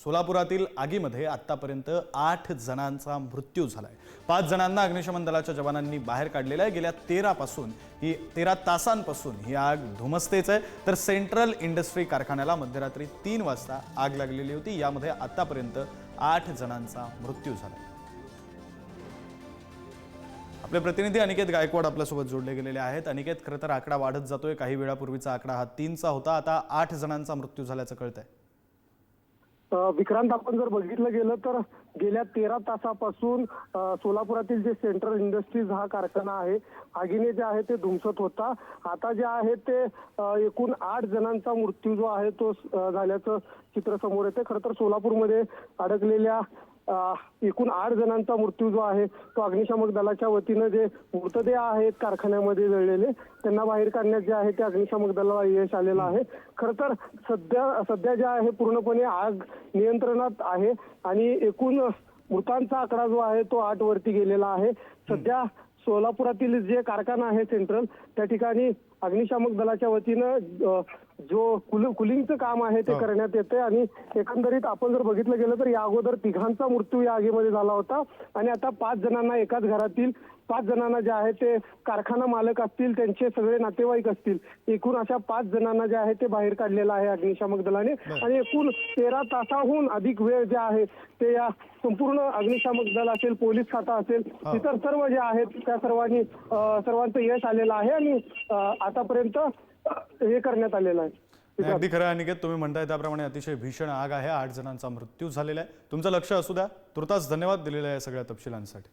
सोलापुरातील आगीमध्ये आतापर्यंत आठ जणांचा मृत्यू झालाय. पाच जणांना अग्निशमन दलाच्या जवानांनी बाहेर काढलेलं आहे. गेल्या तेरापासून ही तेरा तासांपासून ही आग धुमसतेच आहे. तर सेंट्रल इंडस्ट्री कारखान्याला मध्यरात्री तीन वाजता आग लागलेली होती. यामध्ये आतापर्यंत आठ जणांचा मृत्यू झाला आपले प्रतिनिधी अनिकेत गायकवाड आपल्यासोबत जोडले गेलेले आहेत. अनिकेत खरं तर आकडा वाढत जातोय. काही वेळापूर्वीचा आकडा हा तीनचा होता. आता आठ जणांचा मृत्यू झाल्याचं कळत आहे विक्रांत आपण जर बघितलं गेलं तर गेल्या तेरा तासापासून सोलापुरातील जे सेंट्रल इंडस्ट्रीज हा कारखाना आहे आगीने जे आहे ते धुमसत होता. आता जे आहे ते एकूण आठ जणांचा मृत्यू जो आहे तो झाल्याचं चित्र समोर येते. खरं तर सोलापूरमध्ये अडकलेल्या एकूण आठ जणांचा मृत्यू जो आहे तो अग्निशामक दलाच्या वतीनं जे मृतदेह आहेत कारखान्यामध्ये जळलेले त्यांना बाहेर काढण्यात जे आहे ते अग्निशामक दलाला यश आलेलं आहे. खरं तर सध्या सध्या जे आहे पूर्णपणे आग नियंत्रणात आहे आणि एकूण मृतांचा आकडा जो आहे तो आठ वरती गेलेला आहे. सध्या सोलापुरातील जे कारखाना आहे सेंट्रल त्या ठिकाणी अग्निशामक दलाच्या वतीनं जो कुल कुलिंगचं काम आहे ते करण्यात येते आणि एकंदरीत आपण जर बघितलं गेलं तर या अगोदर तिघांचा मृत्यू या आगीमध्ये झाला होता आणि आता पाच जणांना एकाच घरातील पाच जणांना जे आहे ते कारखाना मालक असतील त्यांचे सगळे नातेवाईक असतील एकूण अशा पाच जणांना जे आहे ते बाहेर काढलेलं आहे अग्निशामक दलाने आणि एकूण तेरा तासाहून अधिक वेळ जे आहे ते या संपूर्ण अग्निशामक दल असेल पोलीस खाता असेल इतर सर्व जे आहेत त्या सर्वांनी सर्वांचं यश आलेलं आहे आणि आतापर्यंत हे करण्यात आलेलं आहे. अगदी खरं अनिकेत. तुम्ही म्हणताय त्याप्रमाणे अतिशय भीषण आग आहे. आठ जणांचा मृत्यू झालेला आहे. तुमचं लक्ष असू द्या. तुर्तास धन्यवाद दिलेला आहे या सगळ्या तपशिलांसाठी.